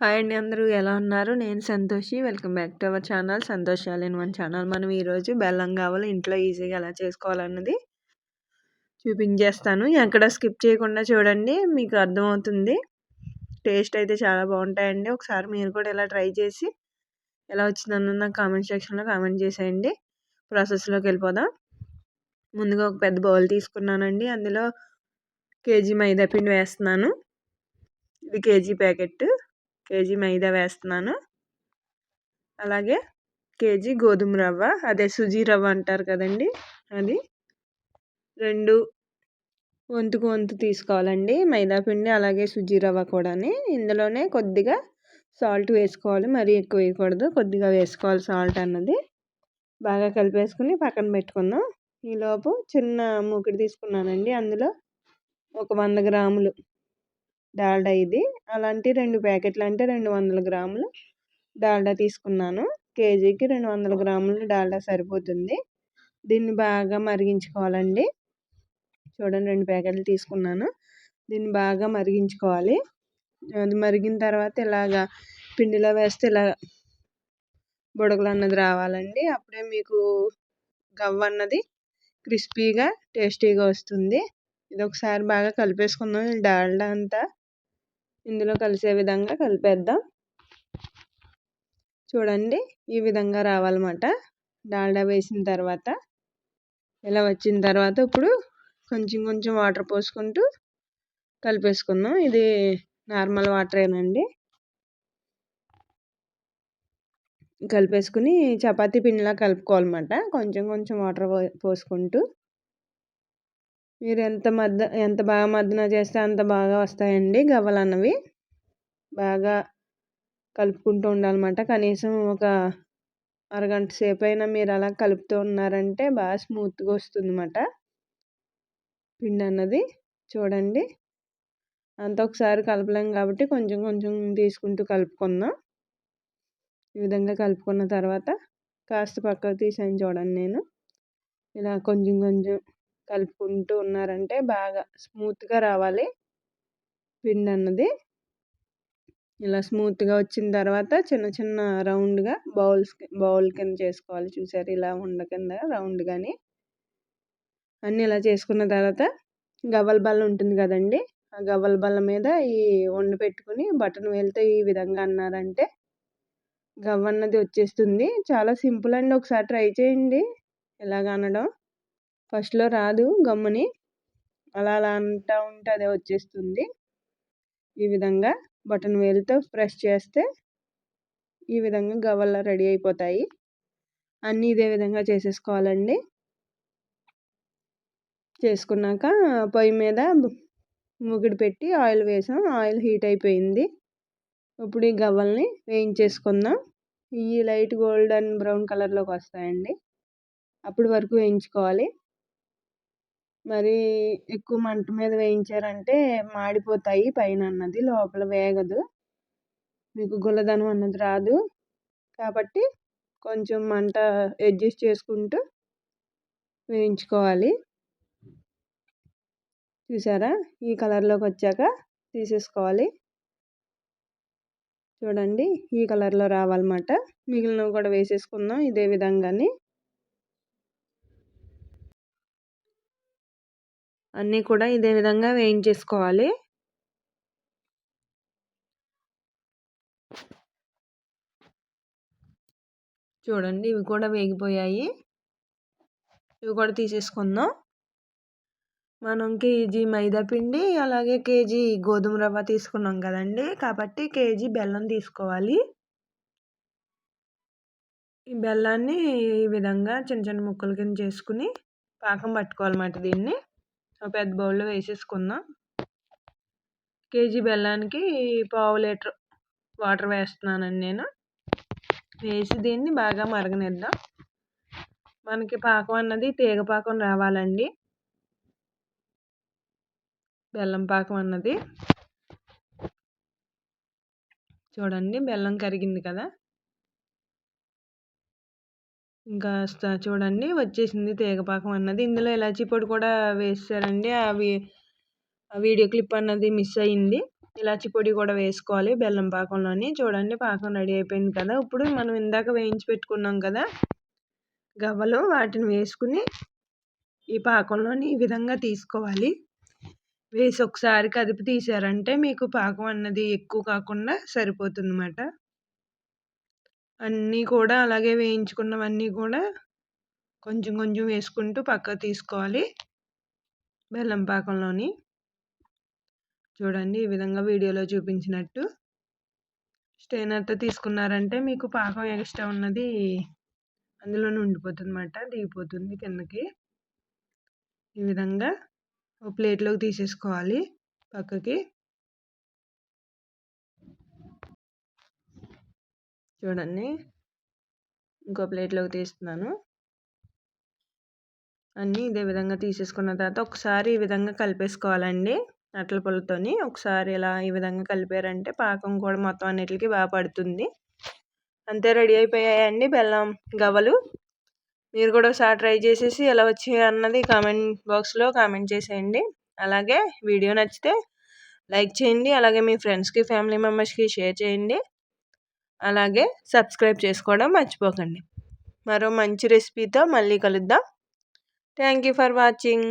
Hi అండి అందరూ ఎలా ఉన్నారు? నేను Santoshi. Welcome back to our channel. Santosh in one channel. మనం ఈరోజు బెల్లం కావాలి ఇంట్లో ఈజీగా ఎలా చేసుకోవాలన్నది చూపించేస్తాను. ఎక్కడ స్కిప్ చేయకుండా చూడండి మీకు అర్థమవుతుంది. టేస్ట్ అయితే చాలా బాగుంటాయండి. ఒకసారి మీరు కూడా ఇలా ట్రై చేసి ఎలా వచ్చిందన్న నాకు కామెంట్ సెక్షన్లో కామెంట్ చేసేయండి. ప్రాసెస్లోకి వెళ్ళిపోదాం. ముందుగా ఒక పెద్ద బౌల్ తీసుకున్నానండి. అందులో కేజీ మైదా పిండి వేస్తున్నాను. ఇది కేజీ ప్యాకెట్ కేజీ మైదా వేస్తున్నాను. అలాగే కేజీ గోధుమ రవ్వ అదే సుజీ రవ్వ అంటారు కదండి అది. రెండు వంతుకు వంతు తీసుకోవాలండి మైదా పిండి అలాగే సుజీ రవ్వ కూడా ఇందులోనే కొద్దిగా సాల్ట్ వేసుకోవాలి మరీ ఎక్కువ వేయకూడదు కొద్దిగా వేసుకోవాలి సాల్ట్ అన్నది. బాగా కలిపేసుకుని పక్కన పెట్టుకుందాం. ఈలోపు చిన్న మూకిడి తీసుకున్నానండి అందులో ఒక వంద గ్రాములు. డాల్డా ఇది. అలాంటి రెండు ప్యాకెట్లు అంటే రెండు వందల గ్రాములు డాల్డా తీసుకున్నాను. కేజీకి రెండు వందల గ్రాములు డాల్డా సరిపోతుంది. దీన్ని బాగా మరిగించుకోవాలండి. చూడండి రెండు ప్యాకెట్లు తీసుకున్నాను. దీన్ని బాగా మరిగించుకోవాలి. అది మరిగిన తర్వాత ఇలాగా పిండిలో వేస్తే ఇలా బుడగలు అన్నది రావాలండి. అప్పుడే మీకు గవ్వ అన్నది క్రిస్పీగా టేస్టీగా వస్తుంది. ఇది ఒకసారి బాగా కలిపేసుకుందాం. డాల్డా అంతా ఇందులో కలిసే విధంగా కలిపేద్దాం. చూడండి ఈ విధంగా రావాలన్నమాట. డాల్డా వేసిన తర్వాత ఇలా వచ్చిన తర్వాత ఇప్పుడు కొంచెం కొంచెం వాటర్ పోసుకుంటూ కలిపేసుకుందాం. ఇది నార్మల్ వాటరేనండి. కలిపేసుకుని చపాతీ పిండిలా కలుపుకోవాలన్నమాట. కొంచెం కొంచెం వాటర్ పోసుకుంటూ మీరు ఎంత మద్ద ఎంత బాగా మద్దన చేస్తే అంత బాగా వస్తాయండి గవ్వలు అన్నవి. బాగా కలుపుకుంటూ ఉండాలన్నమాట. కనీసం ఒక అరగంట సేపు అయినా మీరు అలా కలుపుతూ ఉన్నారంటే బాగా స్మూత్గా వస్తుంది అన్నమాట పిండి అన్నది. చూడండి. అంత ఒకసారి కలపలేం కాబట్టి కొంచెం కొంచెం తీసుకుంటూ కలుపుకుందాం ఈ విధంగా కలుపుకున్న తర్వాత కాస్త పక్కకు తీసాను చూడండి నేను. ఇలా కొంచెం కొంచెం కలుపుకుంటూ ఉన్నారంటే బాగా స్మూత్గా రావాలి. పిండి అన్నది ఇలా స్మూత్గా వచ్చిన తర్వాత చిన్న చిన్న రౌండ్గా బౌల్స్ బౌల్ కింద చేసుకోవాలి. చూసారు? ఇలా ఉండ కింద రౌండ్ కానీ అన్నీ ఇలా చేసుకున్న తర్వాత గవ్వల బల్ల ఉంటుంది కదండి? ఆ గవ్వల బల్ల మీద ఈ వండు పెట్టుకుని బటన్ వేలితే ఈ విధంగా అన్నారంటే గవ్వ అన్నది వచ్చేస్తుంది. చాలా సింపుల్ అండి. ఒకసారి ట్రై చేయండి. ఎలాగ అనడం? ఫస్ట్లో రాదు గమ్ముని. అలా అలా అంటూ ఉంటే అదే వచ్చేస్తుంది. ఈ విధంగా బటన్ వేలుతో ప్రెస్ చేస్తే ఈ విధంగా గవ్వల్లా రెడీ అయిపోతాయి. అన్నీ ఇదే విధంగా చేసేసుకోవాలండి. చేసుకున్నాక పొయ్యి మీద ముగిడి పెట్టి ఆయిల్ వేసాం. ఆయిల్ హీట్ అయిపోయింది. ఇప్పుడు ఈ గవ్వల్ని వేయించేసుకుందాం. ఈ లైట్ గోల్డెన్ బ్రౌన్ కలర్లోకి వస్తాయండి. అప్పటి వరకు వేయించుకోవాలి. మరి ఎక్కువ మంట మీద వేయించారంటే మాడిపోతాయి పైన అన్నది లోపల వేగదు. మీకు గుల్లదనం అన్నది రాదు. కాబట్టి కొంచెం మంట అడ్జస్ట్ చేసుకుంటూ వేయించుకోవాలి. చూసారా? ఈ కలర్లోకి వచ్చాక తీసేసుకోవాలి. చూడండి ఈ కలర్లో రావాలన్నమాట. మిగిలినవి కూడా వేసేసుకుందాం ఇదే విధంగానే. అన్నీ కూడా ఇదే విధంగా వేయించేసుకోవాలి. చూడండి ఇవి కూడా వేగిపోయాయి. ఇవి కూడా తీసేసుకుందాం. మనం కేజీ మైదా పిండి అలాగే కేజీ గోధుమ రవ్వ తీసుకున్నాం కదండి. కాబట్టి కేజీ బెల్లం తీసుకోవాలి. ఈ బెల్లాన్ని ఈ విధంగా చిన్న చిన్న ముక్కలు కింద చేసుకుని పాకం పట్టుకోవాలన్నమాట దీన్ని. పెద్ద బౌల్లో వేసేసుకుందాం కేజీ బెల్లానికి పావు లీటర్ వాటర్ వేస్తున్నానండి నేను. వేసి దీన్ని బాగా మరగనిద్దాం. మనకి పాకం అన్నది తీగ పాకం రావాలండి. బెల్లం పాకం అన్నది. చూడండి బెల్లం కరిగింది కదా. ఇంకా చూడండి వచ్చేసింది తేగపాకం అన్నది. ఇందులో ఇలాచీ పొడి కూడా వేసారండి. అవి వీడియో క్లిప్ అన్నది మిస్ అయింది ఇలాచీ పొడి కూడా వేసుకోవాలి బెల్లం పాకంలోని. చూడండి పాకం రెడీ అయిపోయింది కదా. ఇప్పుడు మనం ఇందాక వేయించి పెట్టుకున్నాం కదా గవ్వలు వాటిని వేసుకుని ఈ పాకంలోని ఈ విధంగా తీసుకోవాలి. వేసి ఒకసారి కదిపి తీసారంటే మీకు పాకం అన్నది ఎక్కువ కాకుండా సరిపోతుంది అన్నమాట అన్నీ కూడా అలాగే వేయించుకున్నవన్నీ కూడా కొంచెం కొంచెం వేసుకుంటూ పక్కకు తీసుకోవాలి. బెల్లం పాకంలోని. చూడండి ఈ విధంగా వీడియోలో చూపించినట్టు. స్టేనర్తో తీసుకున్నారంటే మీకు పాకం ఎక్స్ట్రా ఉన్నది అందులోనే ఉండిపోతుంది అన్నమాట దిగిపోతుంది కిందకి. ఈ విధంగా ఒక ప్లేట్లోకి తీసేసుకోవాలి పక్కకి. చూడండి. ఇంకో ప్లేట్లోకి తీస్తున్నాను. అన్నీ ఇదే విధంగా తీసేసుకున్న తర్వాత ఒకసారి ఈ విధంగా కలిపేసుకోవాలండి. నట్ల పుల్లతోని ఒకసారి ఇలా ఈ విధంగా కలిపారంటే పాకం కూడా మొత్తం అన్నిటికీ బాగా పడుతుంది. అంతే రెడీ అయిపోయాయండి బెల్లం గవ్వలు. మీరు కూడా ఒకసారి ట్రై చేసేసి ఎలా వచ్చాయి అన్నది కామెంట్ బాక్స్లో కామెంట్ చేసేయండి. అలాగే వీడియో నచ్చితే లైక్ చేయండి. అలాగే మీ ఫ్రెండ్స్కి ఫ్యామిలీ మెంబర్స్కి షేర్ చేయండి. అలాగే సబ్స్క్రైబ్ చేసుకోవడం మర్చిపోకండి. మరో మంచి రెసిపీతో మళ్ళీ కలుద్దాం. Thank you for watching.